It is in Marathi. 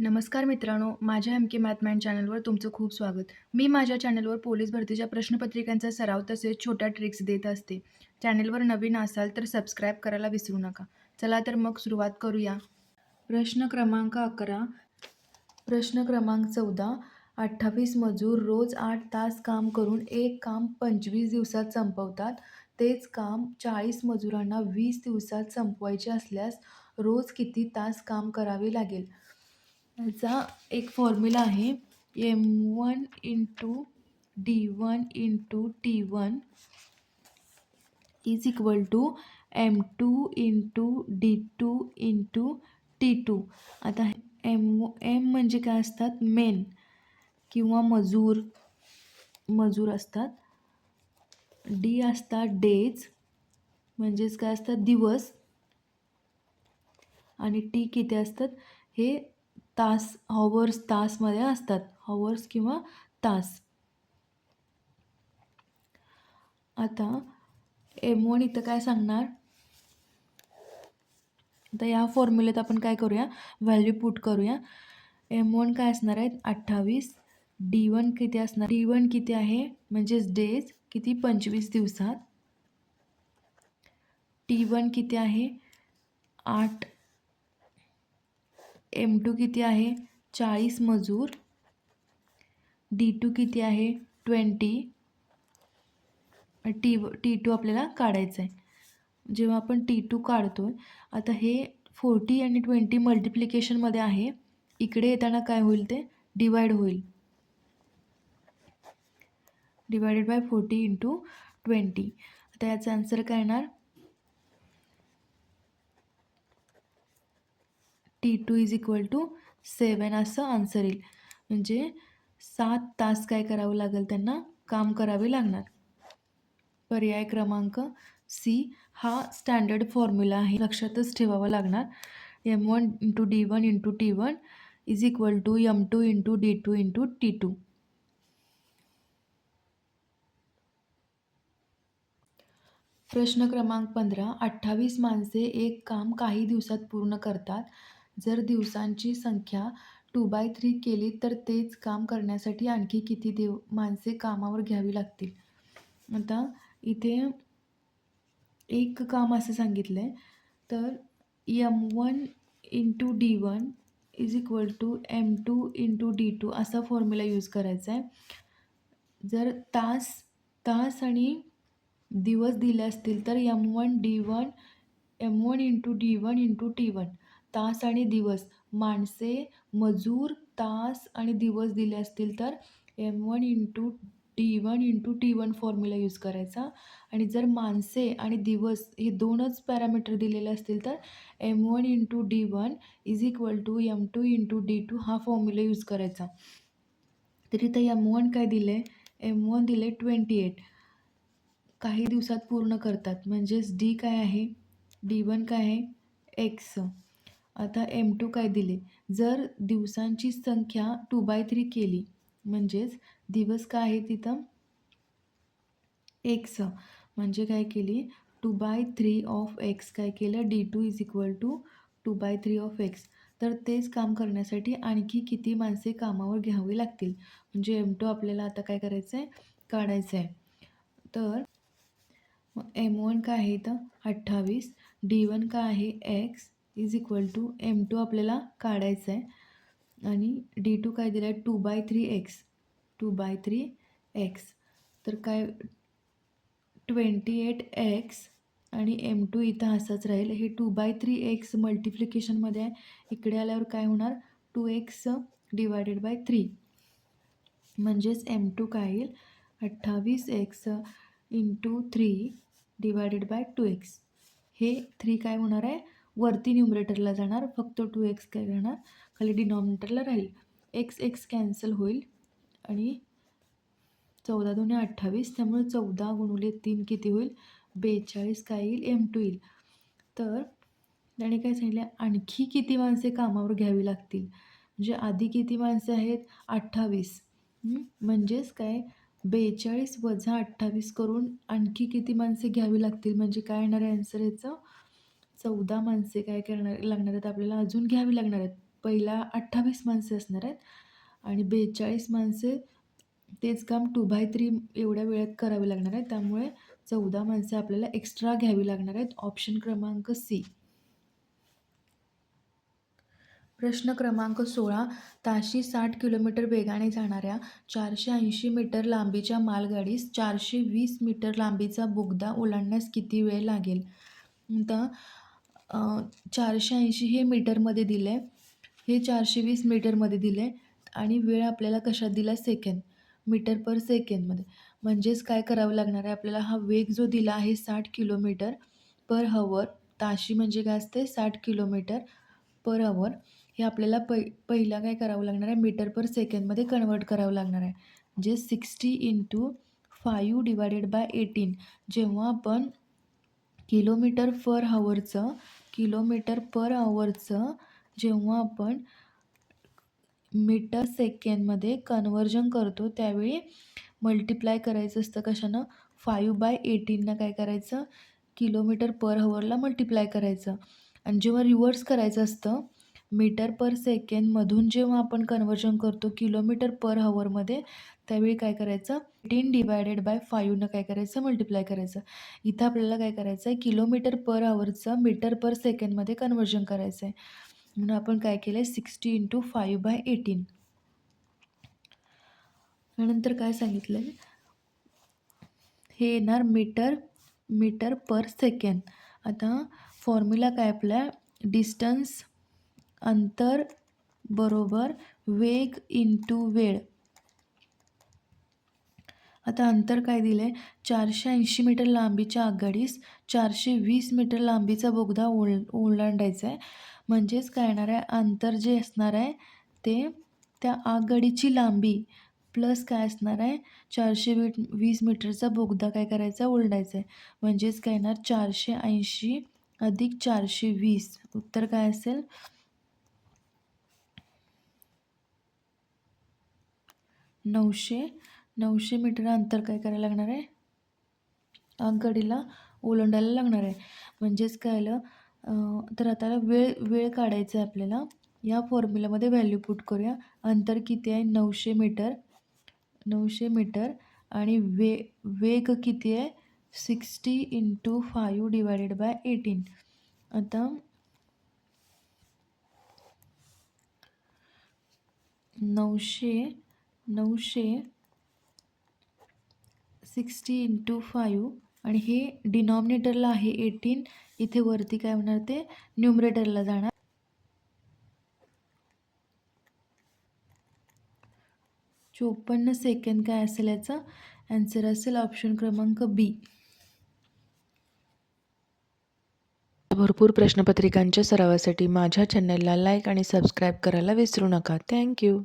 नमस्कार मित्रांनो माझ्या एम के मॅथमॅन चॅनलवर तुमचं खूप स्वागत. मी माझ्या चॅनलवर पोलीस भरतीच्या प्रश्नपत्रिकांचा सराव तसेच छोट्या ट्रिक्स देत असते. चॅनलवर नवीन असाल तर सबस्क्राईब करायला विसरू नका. चला तर मग सुरुवात करूया. प्रश्न क्रमांक अकरा प्रश्न क्रमांक चौदा अठ्ठावीस मजूर रोज आठ तास काम करून एक काम पंचवीस दिवसात संपवतात. तेच काम चाळीस मजुरांना वीस दिवसात संपवायचे असल्यास रोज किती तास काम करावे लागेल? याचा एक फॉर्म्युला आहे. M one into D one into T one is equal to M two into D two into T two आता एम एम म्हणजे काय असतात? मेन किंवा मजूर मजूर असतात. डी असतात डेज म्हणजेच काय असतात? दिवस. आणि टी किती असतात? हे तास हॉवर्स तासमध्ये असतात. हॉवर्स किंवा तास. आता एमोन इथं काय सांगणार? आता या फॉर्म्युलेत आपण काय करूया? व्हॅल्यू पुट करूया. एम वन काय असणार आहेत? अठ्ठावीस. डी वन किती असणार? डी वन किती आहे? म्हणजेच डेज किती? पंचवीस दिवसात. टी वन किती आहे? आठ. एम टू किती आहे? चाळीस मजूर. डी टू किती आहे? ट्वेंटी. टी टी टू आपल्याला काढायचं आहे जेव्हा आपण टी टू काढतो आहे आता हे फोर्टी आणि ट्वेंटी मल्टिप्लिकेशनमध्ये आहे. इकडे येताना काय होईल ते? डिवाइड होईल. Divided by forty into twenty. आता याचा आन्सर काय येणार? T two is equal to seven असं आन्सर येईल. म्हणजे सात तास काय करावं लागेल त्यांना? काम करावे लागणार. पर्याय क्रमांक सी हा स्टँडर्ड फॉर्म्युला आहे. लक्षातच ठेवावा लागणार. M one into D one into T one is equal to M two into D two into T two प्रश्न क्रमांक पंधरा. अठ्ठावीस माणसे एक काम काही दिवसात पूर्ण करतात. जर दिवसांची संख्या टू बाय थ्री केली तर तेच काम करण्यासाठी आणखी किती दिव माणसे कामावर घ्यावी लागतील. आता इथे एक काम असं सांगितलं आहे तर M one into D one is equal to M two into D two असा फॉर्म्युला यूज करायचा आहे. जर तास तास आणि दिवस दिले असतील तर M one D one M one into D one into T one तास आणि दिवस. माणसे मजूर तास आणि दिवस दिले असतील तर M one into D one into T one formula use करायचा. आणि जर माणसे आणि दिवस हे दोनच पॅरामीटर दिलेले असतील तर M one into D one is equal to M two into D two हा फॉर्म्युला यूज करायचा. तर इथं एम वन काय दिलं आहे एम वन दिले ट्वेंटी एट काही दिवसात पूर्ण करतात. म्हणजेच डी काय आहे? डी वन काय आहे? एक्स आता एम टू काय दिले? जर दिवसांची संख्या टू बाय थ्री केली म्हणजेच दिवस काय आहे तिथं? एक्स म्हणजे काय केली? Two by three of X काय केलं? D two is equal to two by three of X तर तेच काम करण्यासाठी आणखी किती माणसे कामावर घ्यावी लागतील? म्हणजे एम टू आपल्याला आता काय करायचं आहे काढायचं आहे तर एम वन काय आहे तर अठ्ठावीस. डी वन काय आहे? X is equal to M two आपल्याला काढायचं आहे. आणि डी टू काय दिलं आहे two by three X. Two by three X. तर काय? ट्वेंटी एट एक्स आणि एम टू इथं असंच राहील. हे टू बाय थ्री एक्स मल्टिप्लिकेशनमध्ये आहे. इकडे आल्यावर काय होणार? Two X divided by three. म्हणजेच एम टू काय येईल? अठ्ठावीस X into three divided by two X. हे थ्री काय होणार आहे? वरती न्युमरेटरला जाणार फक्त टू एक्स काय राहणार? खाली डिनॉमिनेटरला राहील. एक्स एक्स कॅन्सल होईल. आणि चौदा दोन्ही अठ्ठावीस त्यामुळे चौदा गुणुले तीन किती होईल? बेचाळीस काय येईल? एम टू येईल. तर त्याने काय सांगितलं? आणखी किती माणसे कामावर घ्यावी लागतील? म्हणजे आधी किती माणसे आहेत? अठ्ठावीस. म्हणजेच काय? बेचाळीस वजा अठ्ठावीस करून आणखी किती माणसे घ्यावी लागतील? म्हणजे काय येणार आहे आन्सर याचं? चौदा माणसे काय करणार लागणार आहेत आपल्याला अजून घ्यावी लागणार आहेत. पहिला अठ्ठावीस माणसे असणार आहेत आणि बेचाळीस माणसे तेच काम टू बाय थ्री एवढ्या वेळेत करावे लागणार आहे त्यामुळे चौदा माणसे आपल्याला एक्स्ट्रा घ्यावी लागणार आहेत. ऑप्शन क्रमांक सी प्रश्न क्रमांक सोळा. ताशी साठ किलोमीटर वेगाने जाणाऱ्या चारशे ऐंशी मीटर लांबीच्या मालगाडीस चारशे वीस मीटर लांबीचा बोगदा ओलांडण्यास किती वेळ लागेल? तर चारशे ऐंशी हे मीटरमध्ये दिलं आहे हे चारशे वीस मीटरमध्ये दिलं आहे आणि वेळ आपल्याला कशात दिला? सेकंद. मीटर पर सेकंदमध्ये. म्हणजेच काय करावं लागणार आहे आपल्याला? हा वेग जो दिला आहे साठ किलोमीटर पर हवर ताशी म्हणजे काय असते? साठ किलोमीटर पर हवर. हे आपल्याला पै पहिला काय करावं लागणार आहे? मीटर पर सेकंदमध्ये कन्वर्ट करावं लागणार आहे. म्हणजे sixty into five divided by eighteen. जेव्हा आपण किलोमीटर पर हवरचं किलोमीटर पर आवरचं जेव्हा आपण मीटर सेकेंडमध्ये कन्वर्जन करतो त्यावेळी मल्टिप्लाय करायचं असतं कशानं? फायू बाय एटीननं काय करायचं? किलोमीटर पर हवरला मल्टिप्लाय करायचं. आणि जेव्हा रिव्हर्स करायचं असतं मीटर पर सेकेंडमधून जेव्हा आपण कन्वर्जन करतो किलोमीटर पर हवरमध्ये त्यावेळी काय करायचं? एटीन डिवायडेड बाय फायूनं काय करायचं? मल्टिप्लाय करायचं. इथं आपल्याला काय करायचं आहे किलोमीटर पर आवरचं मीटर पर सेकेंडमध्ये कन्वर्जन करायचं आहे म्हणून आपण काय केलं आहे sixty into five by eighteen त्यानंतर काय सांगितलं आहे हे येणार मीटर मीटर पर सेकंड आता फॉर्म्युला काय आपला? डिस्टन्स अंतर बरोबर वेग इंटू वेळ. आता अंतर काय दिलं आहे चारशे ऐंशी मीटर लांबीच्या आघाडीस चारशे वीस मीटर लांबीचा बोगदा ओल ओलांडायचा आहे म्हणजेच काय येणार आहे? अंतर जे असणार आहे ते त्या आगगाडीची लांबी प्लस काय असणार आहे? चारशे वी वीस मीटरचा बोगदा काय करायचा? ओलडायचा आहे म्हणजेच काय येणार? चारशे ऐंशी अधिक चारशे वीस. उत्तर काय असेल? नऊशे नऊशे मीटर अंतर काय करायला लागणार आहे? गडीला ओलांडायला लागणार आहे. म्हणजेच काय आलं तर आता वेळ वेळ काढायचा आहे आपल्याला. या फॉर्म्युल्यामध्ये व्हॅल्यू पुट करूया. अंतर किती आहे? नऊशे मीटर. नऊशे मीटर आणि वे वेग किती आहे? Sixty into five divided by eighteen. आता नऊशे नऊशे सिक्स्टी इंटू फायू आणि हे डिनॉमिनेटरला आहे एटीन. इथे वरती काय होणार ते? न्युमरेटरला जाणार. चोपन्न सेकंद काय असेल याचा? ॲन्सर असेल ऑप्शन क्रमांक बी भरपूर प्रश्नपत्रिकांच्या सरावासाठी माझ्या चॅनलला लाईक आणि सबस्क्राईब करायला विसरू नका. थँक्यू